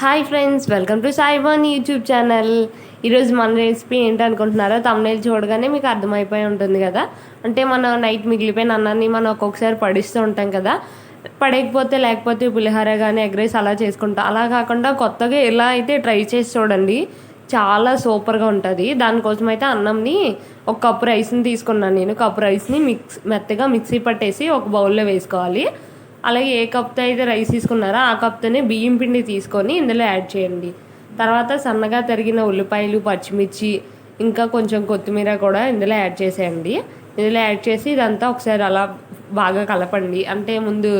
Hi friends welcome to Saiban YouTube channel ఈరోజు మన recipe ఏంటనుకుంటున్నారో thumbnail చూడగానే మీకు అర్థమైపోయి ఉంటుంది కదా? అంటే మనం నైట్ మిగిలిపోయిన అన్నాన్ని మనం ఒక్కొక్కసారి పడిస్తూ ఉంటాం కదా? పడేయకపోతే లేకపోతే పులిహోర కానీ ఎగ్ రైస్ అలా చేసుకుంటాం. అలా కాకుండా కొత్తగా ఎలా అయితే ట్రై చేసి చూడండి చాలా సూపర్గా ఉంటుంది. దానికోసం అయితే అన్నంని ఒక కప్పు రైస్ని తీసుకున్నాను నేను. కప్పు రైస్ని మిక్స్ మెత్తగా మిక్సీ పట్టేసి ఒక బౌల్లో వేసుకోవాలి. అలాగే ఏ కప్తో అయితే రైస్ తీసుకున్నారో ఆ కప్తోనే బియ్యం పిండి తీసుకొని ఇందులో యాడ్ చేయండి. తర్వాత సన్నగా తరిగిన ఉల్లిపాయలు పచ్చిమిర్చి ఇంకా కొంచెం కొత్తిమీర కూడా ఇందులో యాడ్ చేసేయండి. ఇందులో యాడ్ చేసి ఇదంతా ఒకసారి అలా బాగా కలపండి. అంటే ముందు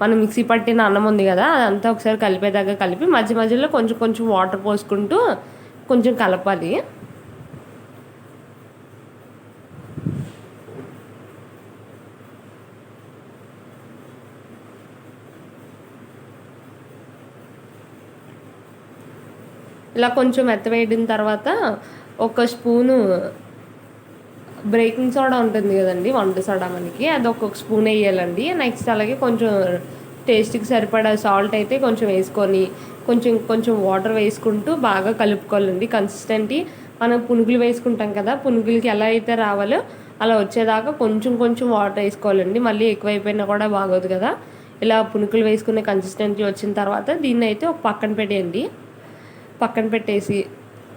మనం మిక్సీ పట్టిన అన్నం ఉంది కదా అదంతా ఒకసారి కలిపేదాకా కలిపి మధ్య మధ్యలో కొంచెం కొంచెం వాటర్ పోసుకుంటూ కొంచెం కలపాలి. ఇలా కొంచెం మెత్తవేడిన తర్వాత ఒక స్పూను బ్రేకింగ్ సోడా ఉంటుంది కదండి వంట సోడా మనకి అది ఒక్కొక్క స్పూన్ వేయాలండి. నెక్స్ట్ అలాగే కొంచెం టేస్ట్కి సరిపడా సాల్ట్ అయితే కొంచెం వేసుకొని కొంచెం కొంచెం వాటర్ వేసుకుంటూ బాగా కలుపుకోవాలండి. కన్సిస్టెంటీ మనం పునుగులు వేసుకుంటాం కదా పునుగులకి ఎలా అయితే రావాలో అలా వచ్చేదాకా కొంచెం కొంచెం వాటర్ వేసుకోవాలండి. మళ్ళీ ఎక్కువైపోయినా కూడా బాగోదు కదా. ఇలా పునుకులు వేసుకునే కన్సిస్టెన్సీ వచ్చిన తర్వాత దీన్ని అయితే ఒక పక్కన పెట్టేయండి. పక్కన పెట్టేసి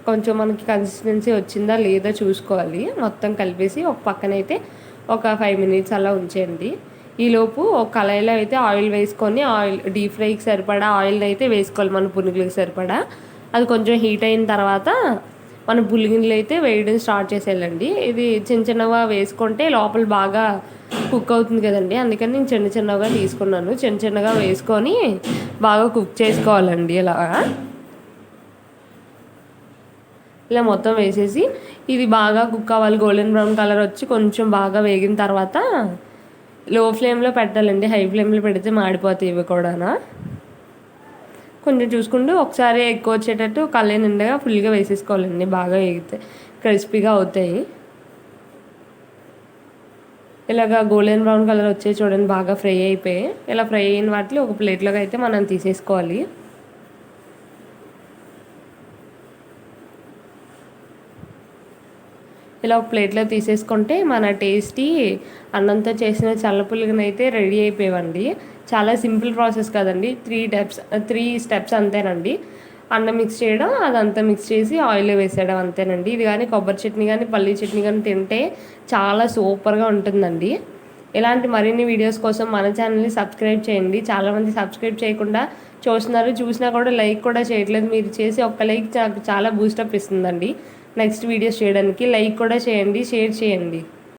కొంచెం మనకి కన్సిస్టెన్సీ వచ్చిందా లేదా చూసుకోవాలి. మొత్తం కలిపేసి ఒక పక్కన అయితే ఒక ఫైవ్ మినిట్స్ అలా ఉంచేయండి. ఈలోపు ఒక కళాయిలో అయితే ఆయిల్ వేసుకొని ఆయిల్ డీప్ ఫ్రైకి సరిపడా ఆయిల్ అయితే వేసుకోవాలి మన పునుగులకి సరిపడా. అది కొంచెం హీట్ అయిన తర్వాత మన పులిగిన్లు అయితే వేయడం స్టార్ట్ చేసేయాలండి. ఇది చిన్న చిన్నగా వేసుకుంటే లోపల బాగా కుక్ అవుతుంది కదండి. అందుకని నేను చిన్న చిన్నగా తీసుకున్నాను. చిన్న చిన్నగా వేసుకొని బాగా కుక్ చేసుకోవాలండి ఇలా ఇలా మొత్తం వేసేసి ఇది బాగా కుక్ అవ్వాలి గోల్డెన్ బ్రౌన్ కలర్ వచ్చి కొంచెం బాగా వేగిన తర్వాత లో ఫ్లేమ్లో పెట్టాలండి హై ఫ్లేమ్లో పెడితే మాడిపోతాయి ఇవి కూడా కొంచెం చూసుకుంటూ ఒకసారి ఎక్కువ వచ్చేటట్టు కళ్ళే నిండగా ఫుల్గా వేసేసుకోవాలండి. బాగా వేగితే క్రిస్పీగా అవుతాయి. ఇలాగ గోల్డెన్ బ్రౌన్ కలర్ వచ్చే చూడండి బాగా ఫ్రై అయిపోయి. ఇలా ఫ్రై అయిన వాటిలో ఒక ప్లేట్లోకి అయితే మనం తీసేసుకోవాలి. ఇలా ఒక ప్లేట్లో తీసేసుకుంటే మన టేస్టీ అన్నంతో చేసిన చల్లపులుగునైతే రెడీ అయిపోయేవండి. చాలా సింపుల్ ప్రాసెస్ కదండి. త్రీ స్టెప్స్ త్రీ స్టెప్స్ అంతేనండి. అన్నం మిక్స్ చేయడం అదంతా మిక్స్ చేసి ఆయిల్లో వేసేయడం అంతేనండి. ఇది కానీ కొబ్బరి చట్నీ కానీ పల్లీ చట్నీ కానీ తింటే చాలా సూపర్గా ఉంటుందండి. ఇలాంటి మరిన్ని వీడియోస్ కోసం మన ఛానల్ని సబ్స్క్రైబ్ చేయండి. చాలామంది సబ్స్క్రైబ్ చేయకుండా చూస్తున్నారు. చూసినా కూడా లైక్ కూడా చేయట్లేదు. మీరు చేసి ఒక్క లైక్ నాకు చాలా బూస్టప్ ఇస్తుందండి. నెక్స్ట్ వీడియోస్ చేయడానికి లైక్ కూడా చేయండి షేర్ చేయండి.